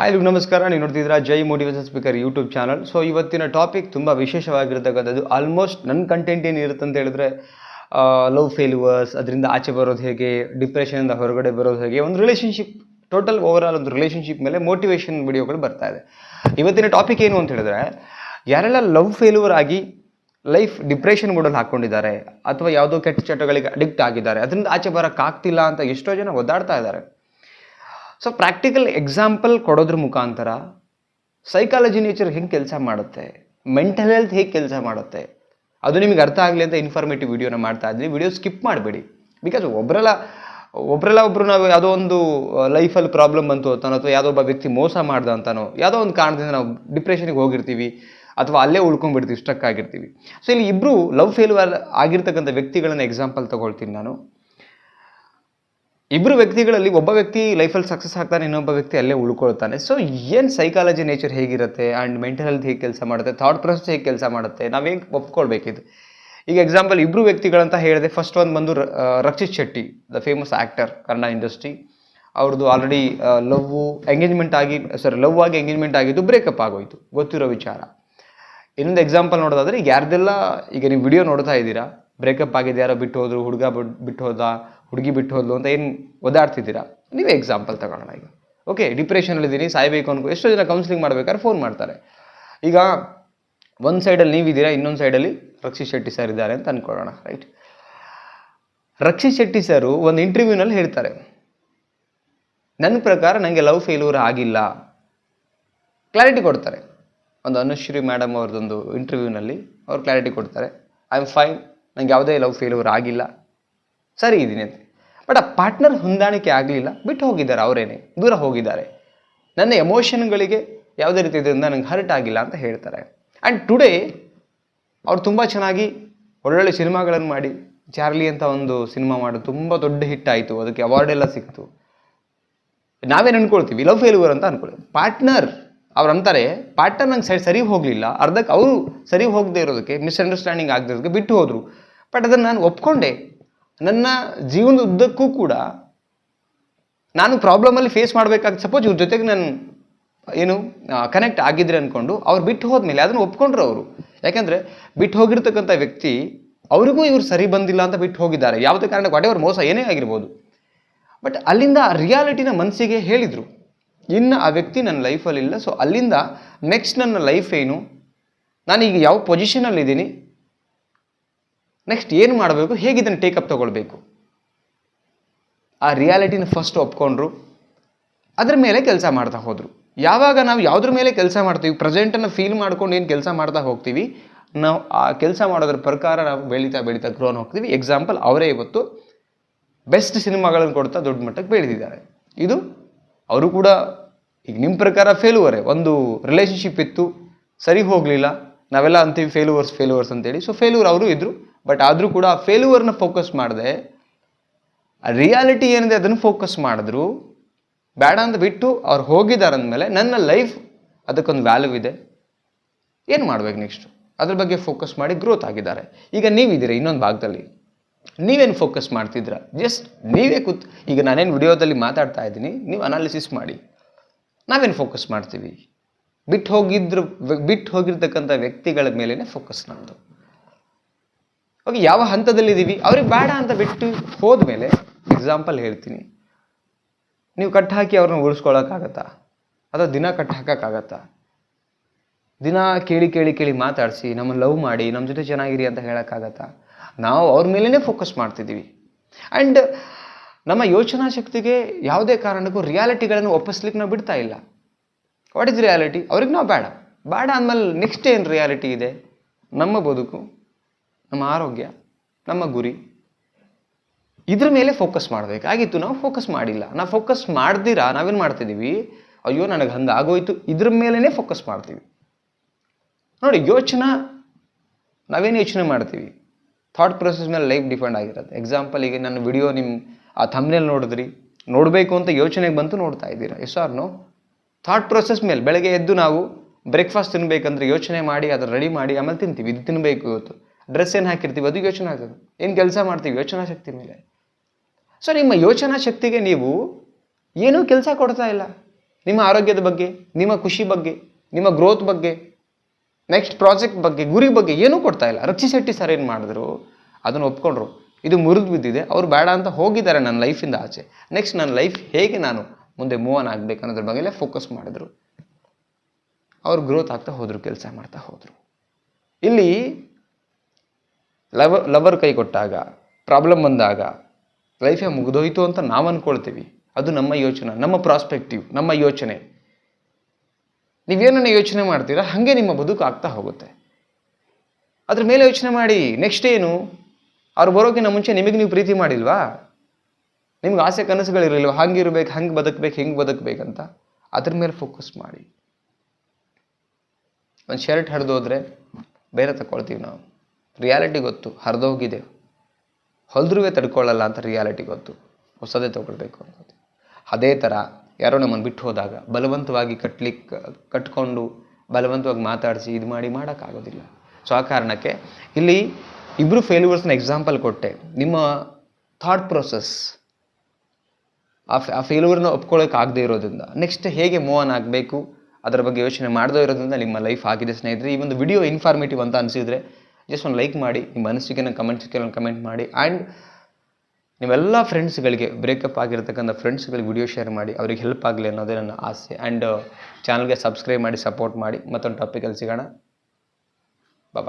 Hi ನಮಸ್ಕಾರ ನೀವು ನೋಡ್ತಿದ್ದೀರಾ Jai motivation speaker YouTube channel so ಇವತ್ತಿನ ಟಾಪಿಕ್ ತುಂಬ ವಿಶೇಷವಾಗಿರ್ತಕ್ಕಂಥದ್ದು. ಆಲ್ಮೋಸ್ಟ್ ನನ್ನ ಕಂಟೆಂಟ್ ಏನಿರುತ್ತೆ ಅಂತ ಹೇಳಿದ್ರೆ ಲವ್ ಫೇಲ್ಯೂವರ್ಸ್ ಅದರಿಂದ ಆಚೆ ಬರೋದು ಹೇಗೆ ಡಿಪ್ರೆಷನಿಂದ ಹೊರಗಡೆ ಬರೋದು ಹೇಗೆ, ಒಂದು ರಿಲೇಷನ್ಶಿಪ್ ಟೋಟಲ್ ಓವರ್ ಒಂದು ರಿಲೇಷನ್ಶಿಪ್ ಮೇಲೆ ಮೋಟಿವೇಶನ್ ವಿಡಿಯೋಗಳು ಬರ್ತಾ ಇದೆ. ಇವತ್ತಿನ ಟಾಪಿಕ್ ಏನು ಅಂತ ಹೇಳಿದ್ರೆ, ಯಾರೆಲ್ಲ ಲವ್ ಫೇಲ್ಯೂವರ್ ಆಗಿ ಲೈಫ್ ಡಿಪ್ರೆಷನ್ ಮೂಡಲ್ಲಿ ಹಾಕ್ಕೊಂಡಿದ್ದಾರೆ ಅಥವಾ ಯಾವುದೋ ಕೆಟ್ಟ ಚಟಗಳಿಗೆ ಅಡಿಕ್ಟ್ ಆಗಿದ್ದಾರೆ, ಅದರಿಂದ ಆಚೆ ಬರೋಕ್ಕಾಗ್ತಿಲ್ಲ ಅಂತ ಎಷ್ಟೋ ಜನ ಒದ್ದಾಡ್ತಾ ಇದ್ದಾರೆ. ಸೊ ಪ್ರಾಕ್ಟಿಕಲ್ ಎಕ್ಸಾಂಪಲ್ ಕೊಡೋದ್ರ ಮುಖಾಂತರ ಸೈಕಾಲಜಿ ನೇಚರ್ ಹೆಂಗೆ ಕೆಲಸ ಮಾಡುತ್ತೆ? ಮೆಂಟಲ್ ಹೆಲ್ತ್ ಹೇಗೆ ಕೆಲಸ ಮಾಡುತ್ತೆ? ಅದು ನಿಮಗೆ ಅರ್ಥ ಆಗಲಿ ಅಂತ ಇನ್ಫಾರ್ಮೇಟಿವ್ ವಿಡಿಯೋನ ಮಾಡ್ತಾ ಇದ್ವಿ ವಿಡಿಯೋ ಸ್ಕಿಪ್ ಮಾಡಬೇಡಿ. ಬಿಕಾಸ್ ಒಬ್ಬರೆಲ್ಲ ಒಬ್ಬರೆಲ್ಲ ಒಬ್ಬರು ನಾವು ಯಾವುದೋ ಒಂದು ಲೈಫಲ್ಲಿ ಪ್ರಾಬ್ಲಮ್ ಬಂತು ಅಂತಾನೋ ಅಥವಾ ಯಾವುದೋ ಒಬ್ಬ ವ್ಯಕ್ತಿ ಮೋಸ ಮಾಡ್ದ ಅಂತಾನೋ, ಯಾವುದೋ ಒಂದು ಕಾರಣದಿಂದ ನಾವು ಡಿಪ್ರೆಷನ್ಗೆ ಹೋಗಿರ್ತೀವಿ ಅಥವಾ ಅಲ್ಲೇ ಉಳ್ಕೊಂಡ್ಬಿಡ್ತೀವಿ ಸ್ಟಕ್ ಆಗಿರ್ತೀವಿ. ಸೊ ಇಲ್ಲಿ ಇಬ್ಬರು ಲವ್ ಫೇಲ್ಯೂರ್ ಆಗಿರ್ತಕ್ಕಂಥ ವ್ಯಕ್ತಿಗಳನ್ನ ಎಕ್ಸಾಂಪಲ್ ತೊಗೊಳ್ತೀನಿ ನಾನು. ಇಬ್ಬರು ವ್ಯಕ್ತಿಗಳಲ್ಲಿ ಒಬ್ಬ ವ್ಯಕ್ತಿ ಲೈಫಲ್ಲಿ ಸಕ್ಸಸ್ ಆಗ್ತಾನೆ, ಇನ್ನೊಬ್ಬ ವ್ಯಕ್ತಿ ಅಲ್ಲೇ ಉಳ್ಕೊಳ್ತಾನೆ. ಸೊ ಏನು ಸೈಕಾಲಜಿ ನೇಚರ್ ಹೇಗಿರುತ್ತೆ ಆ್ಯಂಡ್ ಮೆಂಟಲ್ ಹೆಲ್ತ್ ಹೇಗೆ ಕೆಲಸ ಮಾಡುತ್ತೆ ಥಾಟ್ ಪ್ರೊಸೆಸ್ ಹೇಗೆ ಕೆಲಸ ಮಾಡುತ್ತೆ, ನಾವು ಹೇಗೆ ಒಪ್ಕೊಳ್ಬೇಕಿದು ಈಗ ಎಕ್ಸಾಂಪಲ್ ಇಬ್ಬರು ವ್ಯಕ್ತಿಗಳಂತ ಹೇಳಿದೆ ಫಸ್ಟ್ ಒಂದು ಬಂದು Rakshit Shetty the famous actor Kannada industry ಅವ್ರದ್ದು ಆಲ್ರೆಡಿ ಲವ್ ಎಂಗೇಜ್ಮೆಂಟ್ ಆಗಿ ಸಾರಿ ಲವ್ ಆಗಿ ಎಂಗೇಜ್ಮೆಂಟ್ ಆಗಿದ್ದು ಬ್ರೇಕಪ್ ಆಗೋಯಿತು, ಗೊತ್ತಿರೋ ವಿಚಾರ. ಇನ್ನೊಂದು ಎಕ್ಸಾಂಪಲ್ ನೋಡೋದಾದ್ರೆ, ಈಗ ಯಾರ್ದೆಲ್ಲ, ಈಗ ನೀವು ವಿಡಿಯೋ ನೋಡ್ತಾ ಇದ್ದೀರಾ ಬ್ರೇಕಪ್ ಆಗಿದೆ ಯಾರೋ ಬಿಟ್ಟು ಹೋದ್ರು ಹುಡುಗ ಬಿಟ್ಟು ಹೋದ ಹುಡುಗಿ ಬಿಟ್ಟು ಹೋದ್ಲು ಅಂತ ಏನು ಓದಾಡ್ತಿದ್ದೀರಾ ನೀವೇ ಎಕ್ಸಾಂಪಲ್ ತಗೊಳ್ಳೋಣ ಈಗ. ಓಕೆ ಡಿಪ್ರೆಷನಲ್ಲಿದ್ದೀನಿ ಸಾಯ್ಬೇಕು ಅನ್ಕೋ ಎಷ್ಟೋ ಜನ ಕೌನ್ಸಿಲಿಂಗ್ ಮಾಡ್ಬೇಕಾದ್ರೆ ಫೋನ್ ಮಾಡ್ತಾರೆ. ಈಗ ಒಂದು ಸೈಡಲ್ಲಿ ನೀವಿದ್ದೀರಾ, ಇನ್ನೊಂದು ಸೈಡಲ್ಲಿ ರಕ್ಷಿತ್ ಶೆಟ್ಟಿ ಸರ್ ಇದ್ದಾರೆ ಅಂತ ಅಂದ್ಕೊಳ್ಳೋಣ ರೈಟ್ ರಕ್ಷಿತ್ ಶೆಟ್ಟಿ ಸರು ಒಂದು ಇಂಟರ್ವ್ಯೂನಲ್ಲಿ ಹೇಳ್ತಾರೆ ನನ್ನ ಪ್ರಕಾರ ನನಗೆ ಲವ್ ಫೇಲ್ಯೂರ್ ಆಗಿಲ್ಲ. ಕ್ಲಾರಿಟಿ ಕೊಡ್ತಾರೆ. ಒಂದು ಅನುಶ್ರೀ ಮೇಡಮ್ ಅವ್ರದ್ದೊಂದು ಇಂಟರ್ವ್ಯೂನಲ್ಲಿ ಅವ್ರು ಕ್ಲಾರಿಟಿ ಕೊಡ್ತಾರೆ. ಐ ಆಮ್ ಫೈನ್ ನನಗೆ ಯಾವುದೇ ಲವ್ ಫೇಲ್ಯೂರ್ ಆಗಿಲ್ಲ. ಸರಿ ಇದ್ದೀನಿ ಅಂತ. ಬಟ್ ಆ ಪಾರ್ಟ್ನರ್ ಹೊಂದಾಣಿಕೆ ಆಗಲಿಲ್ಲ, ಬಿಟ್ಟು ಹೋಗಿದ್ದಾರೆ ಅವರೇನೆ, ದೂರ ಹೋಗಿದ್ದಾರೆ. ನನ್ನ ಎಮೋಷನ್ಗಳಿಗೆ ಯಾವುದೇ ರೀತಿ ಇದರಿಂದ ನಂಗೆ ಹರ್ಟ್ ಆಗಿಲ್ಲ ಅಂತ ಹೇಳ್ತಾರೆ. ಆ್ಯಂಡ್ ಟುಡೇ ಅವ್ರು ತುಂಬ ಚೆನ್ನಾಗಿ ಒಳ್ಳೊಳ್ಳೆ ಸಿನಿಮಾಗಳನ್ನು ಮಾಡಿ, ಚಾರ್ಲಿ ಅಂತ ಒಂದು ಸಿನಿಮಾ ಮಾಡೋದು ತುಂಬ ದೊಡ್ಡ ಹಿಟ್ ಆಯಿತು, ಅದಕ್ಕೆ ಅವಾರ್ಡ್ ಎಲ್ಲ ಸಿಕ್ತು. ನಾವೇನು ಅನ್ಕೊಳ್ತೀವಿ ಲವ್ ಫೇಲ್ಯೂರ್ ಅಂತ ಅನ್ಕೊಳ್ತೀವಿ. ಪಾರ್ಟ್ನರ್ ಅವ್ರು ಅಂತಾರೆ ಪಾರ್ಟ್ನರ್ ನಂಗೆ ಸರಿ ಸರಿ ಹೋಗಲಿಲ್ಲ, ಅರ್ಧಕ್ಕೆ ಅವರು ಸರಿ ಹೋಗದೆ ಇರೋದಕ್ಕೆ ಮಿಸ್ಅಂಡರ್ಸ್ಟ್ಯಾಂಡಿಂಗ್ ಆಗದೆ ಇರೋದಕ್ಕೆ ಬಿಟ್ಟು ಹೋದರು. ಬಟ್ ಅದನ್ನು ನಾನು ಒಪ್ಕೊಂಡೆ. ನನ್ನ ಜೀವನದ ಉದ್ದಕ್ಕೂ ಕೂಡ ನಾನು ಪ್ರಾಬ್ಲಮಲ್ಲಿ ಫೇಸ್ ಮಾಡಬೇಕಾದ ಸಪೋಸ್ ಇವ್ರ ಜೊತೆಗೆ ನಾನು, ಏನು ಕನೆಕ್ಟ್ ಆಗಿದ್ರೆ ಅಂದ್ಕೊಂಡು ಅವ್ರು ಬಿಟ್ಟು ಹೋದ್ಮೇಲೆ ಅದನ್ನು ಒಪ್ಕೊಂಡ್ರು ಅವರು. ಯಾಕೆಂದರೆ ಬಿಟ್ಟು ಹೋಗಿರ್ತಕ್ಕಂಥ ವ್ಯಕ್ತಿ ಅವರಿಗೂ ಇವರು ಸರಿ ಬಂದಿಲ್ಲ ಅಂತ ಬಿಟ್ಟು ಹೋಗಿದ್ದಾರೆ. ಯಾವುದೇ ಕಾರಣಕ್ಕೆ ವಾಟೆವರ್ ಮೋಸ ಏನೇ ಆಗಿರ್ಬೋದು. ಬಟ್ ಅಲ್ಲಿಂದ ಆ ರಿಯಾಲಿಟಿನ ಮನಸ್ಸಿಗೆ ಹೇಳಿದರು. ಇನ್ನು ಆ ವ್ಯಕ್ತಿ ನನ್ನ ಲೈಫಲ್ಲಿಲ್ಲ ಸೊ ಅಲ್ಲಿಂದ ನೆಕ್ಸ್ಟ್ ನನ್ನ ಲೈಫ್ ಏನು? ನಾನೀಗ ಯಾವ ಪೊಸಿಷನಲ್ಲಿದ್ದೀನಿ ನೆಕ್ಸ್ಟ್ ಏನು ಮಾಡಬೇಕು? ಹೇಗೆ ಇದನ್ನು ಟೇಕಪ್ ತೊಗೊಳ್ಬೇಕು? ಆ ರಿಯಾಲಿಟಿನ ಫಸ್ಟ್ ಒಪ್ಕೊಂಡ್ರು. ಅದ್ರ ಮೇಲೆ ಕೆಲಸ ಮಾಡ್ತಾ ಹೋದರು. ಯಾವಾಗ ನಾವು ಯಾವುದ್ರ ಮೇಲೆ ಕೆಲಸ ಮಾಡ್ತೀವಿ? ಪ್ರೆಸೆಂಟನ್ನು ಫೀಲ್ ಮಾಡ್ಕೊಂಡು ಏನು ಕೆಲಸ ಮಾಡ್ತಾ ಹೋಗ್ತೀವಿ? ನಾವು ಆ ಕೆಲಸ ಮಾಡೋದ್ರ ಪ್ರಕಾರ ನಾವು ಬೆಳೀತಾ ಬೆಳೀತಾ ಗ್ರೋನ್ ಹೋಗ್ತೀವಿ. ಎಕ್ಸಾಂಪಲ್ ಅವರೇ ಇವತ್ತು ಬೆಸ್ಟ್ ಸಿನಿಮಾಗಳನ್ನು ಕೊಡ್ತಾ ದೊಡ್ಡ ಮಟ್ಟಕ್ಕೆ ಬೆಳೆದಿದ್ದಾರೆ. ಇದು ಅವರು ಕೂಡ ಈಗ ನಿಮ್ಮ ಪ್ರಕಾರ ಫೇಲುವರೇ ಒಂದು ರಿಲೇಷನ್ಶಿಪ್ ಇತ್ತು, ಸರಿ ಹೋಗಲಿಲ್ಲ, ನಾವೆಲ್ಲ ಅಂತೀವಿ ಫೇಲುವರ್ಸ್ ಫೇಲುವರ್ಸ್ ಅಂತೇಳಿ. ಸೊ ಫೇಲ್ಯೂರ್ ಅವರು ಇದ್ದರು ಬಟ್ ಆದರೂ ಕೂಡ ಆ ಫೇಲ್ಯೂವರ್ನ ಫೋಕಸ್ ಆ ರಿಯಾಲಿಟಿ ಏನಿದೆ ಅದನ್ನು ಫೋಕಸ್ ಮಾಡಿದ್ರು. ಬೇಡ ಅಂತ ಬಿಟ್ಟು ಅವ್ರು ಹೋಗಿದ್ದಾರೆ ಅಂದಮೇಲೆ ನನ್ನ ಲೈಫ್ ಅದಕ್ಕೊಂದು ವ್ಯಾಲ್ಯೂ ಇದೆ. ಏನು ಮಾಡ್ಬೇಕು ನೆಕ್ಸ್ಟು ಅದ್ರ ಬಗ್ಗೆ ಫೋಕಸ್ ಮಾಡಿ ಗ್ರೋತ್ ಆಗಿದ್ದಾರೆ. ಈಗ ನೀವಿದ್ದೀರಾ ಇನ್ನೊಂದು ಭಾಗದಲ್ಲಿ? ನೀವೇನು ಫೋಕಸ್ ಮಾಡ್ತಿದ್ರ ಜಸ್ಟ್ ನೀವೇ ಕೂತ್ ಈಗ ನಾನೇನು ವಿಡಿಯೋದಲ್ಲಿ ಮಾತಾಡ್ತಾ ಇದ್ದೀನಿ, ನೀವು ಅನಾಲಿಸಿಸ್ ಮಾಡಿ. ನಾವೇನು ಫೋಕಸ್ ಮಾಡ್ತೀವಿ? ಬಿಟ್ಟು ಹೋಗಿದ್ರು ಬಿಟ್ಟು ಹೋಗಿರ್ತಕ್ಕಂಥ ವ್ಯಕ್ತಿಗಳ ಮೇಲೇ ಫೋಕಸ್ ನಮ್ಮದು ಓಕೆ, ಯಾವ ಹಂತದಲ್ಲಿದ್ದೀವಿ? ಅವ್ರಿಗೆ ಬೇಡ ಅಂತ ಬಿಟ್ಟು ಹೋದ್ಮೇಲೆ ಎಕ್ಸಾಂಪಲ್ ಹೇಳ್ತೀನಿ. ನೀವು ಕಟ್ ಹಾಕಿ ಅವ್ರನ್ನ ಉಳಿಸ್ಕೊಳಕ್ಕಾಗತ್ತಾ? ಅಥವಾ ದಿನ ಕಟ್ ಹಾಕೋಕ್ಕಾಗತ್ತಾ? ದಿನ ಕೇಳಿ ಕೇಳಿ ಕೇಳಿ ಮಾತಾಡಿಸಿ, ನಮ್ಮನ್ನು ಲವ್ ಮಾಡಿ ನಮ್ಮ ಜೊತೆ ಚೆನ್ನಾಗಿರಿ ಅಂತ ಹೇಳೋಕ್ಕಾಗತ್ತಾ? ನಾವು ಅವ್ರ ಮೇಲೇ ಫೋಕಸ್ ಮಾಡ್ತಿದ್ದೀವಿ. ಆ್ಯಂಡ್ ನಮ್ಮ ಯೋಚನಾ ಶಕ್ತಿಗೆ ಯಾವುದೇ ಕಾರಣಕ್ಕೂ ರಿಯಾಲಿಟಿಗಳನ್ನು ಒಪ್ಪಿಸ್ಲಿಕ್ಕೆ ನಾವು ಬಿಡ್ತಾ ಇಲ್ಲ. ವಾಟ್ ಇಸ್ ರಿಯಾಲಿಟಿ ಅವ್ರಿಗೆ ನಾವು ಬೇಡ. ಬೇಡ ಅಂದಮೇಲೆ ನೆಕ್ಸ್ಟ್ ಏನು ರಿಯಾಲಿಟಿ ಇದೆ? ನಮ್ಮ ಬದುಕು. ನಮ್ಮ ಆರೋಗ್ಯ, ನಮ್ಮ ಗುರಿ. ಇದ್ರ ಮೇಲೆ ಫೋಕಸ್ ಮಾಡಬೇಕಾಗಿತ್ತು ನಾವು ಫೋಕಸ್ ಮಾಡಿಲ್ಲ. ನಾವು ಫೋಕಸ್ ಮಾಡ್ದಿರಾ, ನಾವೇನು ಮಾಡ್ತಿದ್ದೀವಿ ಅಯ್ಯೋ, ನನಗೆ ಹಂಗೆ ಆಗೋಯ್ತು. ಇದ್ರ ಮೇಲೇ ಫೋಕಸ್ ಮಾಡ್ತೀವಿ. ನೋಡಿ, ಯೋಚನೆ, ನಾವೇನು ಯೋಚನೆ ಮಾಡ್ತೀವಿ? ಥಾಟ್ ಪ್ರೊಸೆಸ್ ಮೇಲೆ ಲೈಫ್ ಡಿಪೆಂಡ್ ಆಗಿರುತ್ತೆ. ಎಕ್ಸಾಂಪಲ್ ಈಗ ನನ್ನ ವಿಡಿಯೋ ನಿಮ್ಮ ಆ ಥಂಬ್ನೇಲ್ ನೋಡಿದ್ರಿ. ನೋಡಬೇಕು ಅಂತ ಯೋಚನೆಗೆ ಬಂತು, ನೋಡ್ತಾ ಇದ್ದೀರಾ? Yes or no thought process ಮೇಲೆ ಬೆಳಗ್ಗೆ ಎದ್ದು ನಾವು ಬ್ರೇಕ್ಫಾಸ್ಟ್ ತಿನ್ನಬೇಕಂದ್ರೆ ಯೋಚನೆ ಮಾಡಿ ಅದನ್ನು ರೆಡಿ ಮಾಡಿ, ಆಮೇಲೆ ತಿಂತೀವಿ. ಇದು ತಿನ್ನಬೇಕು ಇವತ್ತು. ಡ್ರೆಸ್ ಏನು ಹಾಕಿರ್ತೀವಿ, ಅದು ಯೋಚನೆ ಆಗೋದು ಏನು ಕೆಲಸ ಮಾಡ್ತೀವಿ, ಯೋಚನಾ ಶಕ್ತಿ ಮೇಲೆ. ಸೊ ನಿಮ್ಮ ಯೋಚನಾ ಶಕ್ತಿಗೆ ನೀವು ಏನೂ ಕೆಲಸ ಕೊಡ್ತಾ ಇಲ್ಲ. ನಿಮ್ಮ ಆರೋಗ್ಯದ ಬಗ್ಗೆ, ನಿಮ್ಮ ಖುಷಿ ಬಗ್ಗೆ, ನಿಮ್ಮ ಗ್ರೋತ್ ಬಗ್ಗೆ ನೆಕ್ಸ್ಟ್ ಪ್ರಾಜೆಕ್ಟ್ ಬಗ್ಗೆ, ಗುರಿ ಬಗ್ಗೆ ಏನೂ ಕೊಡ್ತಾ ಇಲ್ಲ. ರಕ್ಷಿ ಶೆಟ್ಟಿ ಸರ್ ಏನು ಮಾಡಿದ್ರು, ಅದನ್ನು ಒಪ್ಕೊಂಡ್ರು. ಇದು ಮುರಿದು ಬಿದ್ದಿದೆ, ಅವ್ರು ಬೇಡ ಅಂತ ಹೋಗಿದ್ದಾರೆ ನನ್ನ ಲೈಫಿಂದ ಆಚೆ. ನೆಕ್ಸ್ಟ್ ನನ್ನ ಲೈಫ್ ಹೇಗೆ ನಾನು ಮುಂದೆ ಮೂವ್ ಆನ್ ಆಗಬೇಕು ಅನ್ನೋದ್ರ ಬಗ್ಗೆಲೇ ಫೋಕಸ್ ಮಾಡಿದ್ರು. ಅವ್ರು ಗ್ರೋತ್ ಆಗ್ತಾ ಹೋದರು, ಕೆಲಸ ಮಾಡ್ತಾ ಹೋದರು. ಇಲ್ಲಿ ಲವ ಲವರ್ ಕೈ ಕೊಟ್ಟಾಗ ಪ್ರಾಬ್ಲಮ್ ಬಂದಾಗ ಲೈಫೇ ಮುಗಿದೋಯ್ತು ಅಂತ ನಾವು ಅಂದ್ಕೊಳ್ತೀವಿ ಅದು ನಮ್ಮ ಯೋಚನೆ, ನಮ್ಮ ಪ್ರಾಸ್ಪೆಕ್ಟಿವ್ ನಮ್ಮ ಯೋಚನೆ. ನೀವೇನನ್ನ ಯೋಚನೆ ಮಾಡ್ತೀರಾ? ಹಾಗೆ ನಿಮ್ಮ ಬದುಕು ಆಗ್ತಾ ಹೋಗುತ್ತೆ. ಅದ್ರ ಮೇಲೆ ಯೋಚನೆ ಮಾಡಿ ನೆಕ್ಸ್ಟ್ ಏನು? ಅವ್ರು ಬರೋಕ್ಕಿಂತ ಮುಂಚೆ ನಿಮಗೆ ನೀವು ಪ್ರೀತಿ ಮಾಡಿಲ್ವಾ? ನಿಮ್ಗೆ ಆಸೆ ಕನಸುಗಳಿರಲಿಲ್ವ? ಇರಬೇಕು ಹಂಗೆ ಬದುಕ್ಬೇಕು, ಹೆಂಗೆ ಬದುಕಬೇಕಂತ. ಅದ್ರ ಮೇಲೆ ಫೋಕಸ್ ಮಾಡಿ. ಒಂದು ಶರ್ಟ್ ಹರಿದೋದ್ರೆ ಬೇರೆ ತಗೊಳ್ತೀವಿ ನಾವು. ರಿಯಾಲಿಟಿ ಗೊತ್ತು, ಹರಿದೋಗಿದೆ. ಹೊಲ್ದ್ರೂ ತಡ್ಕೊಳ್ಳಲ್ಲ ಅಂತ ರಿಯಾಲಿಟಿ ಗೊತ್ತು. ಹೊಸದೇ ತೊಗೊಳ್ಬೇಕು ಅನ್ನೋದು ಅದೇ ಥರ ಯಾರೋ ನಮ್ಮನ್ನು ಬಿಟ್ಟು ಹೋದಾಗ ಬಲವಂತವಾಗಿ ಕಟ್ಲಿಕ್ಕೆ ಕಟ್ಕೊಂಡು ಬಲವಂತವಾಗಿ ಮಾತಾಡಿಸಿ ಇದು ಮಾಡಿ ಮಾಡೋಕ್ಕಾಗೋದಿಲ್ಲ. ಸೊ ಆ ಕಾರಣಕ್ಕೆ ಇಲ್ಲಿ ಇಬ್ಬರು ಫೇಲ್ಯೂರ್ಸ್ನ ಎಕ್ಸಾಂಪಲ್ ಕೊಟ್ಟೆ. ನಿಮ್ಮ ಥಾಟ್ ಪ್ರೊಸೆಸ್ ಆ ಆ ಫೇಲ್ಯೂರ್ನ ಒಪ್ಕೊಳ್ಳೋಕೆ ಆಗದೆ ಇರೋದ್ರಿಂದ ನೆಕ್ಸ್ಟ್ ಹೇಗೆ ಮೂವ್ ಆನ್ ಆಗಬೇಕು, ಅದರ ಬಗ್ಗೆ ಯೋಚನೆ ಮಾಡದೇ ಇರೋದ್ರಿಂದ ನಿಮ್ಮ ಲೈಫ್ ಆಗಿದೆ ಸ್ನೇಹಿತರೆ. ಈ ಒಂದು ವಿಡಿಯೋ ಇನ್ಫಾರ್ಮೇಟಿವ್ ಅಂತ ಅನಿಸಿದ್ರೆ ಜಸ್ಟ್ ಒಂದು ಲೈಕ್ ಮಾಡಿ, ನಿಮ್ಮ ಅನಿಸಿಕೆನ ಕಮೆಂಟ್ ನನ್ನ ಕಮೆಂಟ್ ಮಾಡಿ. ಆ್ಯಂಡ್ ನೀವೆಲ್ಲ ಫ್ರೆಂಡ್ಸ್ಗಳಿಗೆ ಬ್ರೇಕಪ್ ಆಗಿರ್ತಕ್ಕಂಥ ಫ್ರೆಂಡ್ಸ್ಗಳಿಗೆ ವಿಡಿಯೋ ಶೇರ್ ಮಾಡಿ, ಅವ್ರಿಗೆ ಹೆಲ್ಪ್ ಆಗಲಿ ಅನ್ನೋದೇ ನನ್ನ ಆಸೆ. ಆ್ಯಂಡ್ ಚಾನಲ್ಗೆ ಸಬ್ಸ್ಕ್ರೈಬ್ ಮಾಡಿ ಸಪೋರ್ಟ್ ಮಾಡಿ. ಮತ್ತೊಂದು ಟಾಪಿಕಲ್ಲಿ ಸಿಗೋಣ. ಬಾಯ್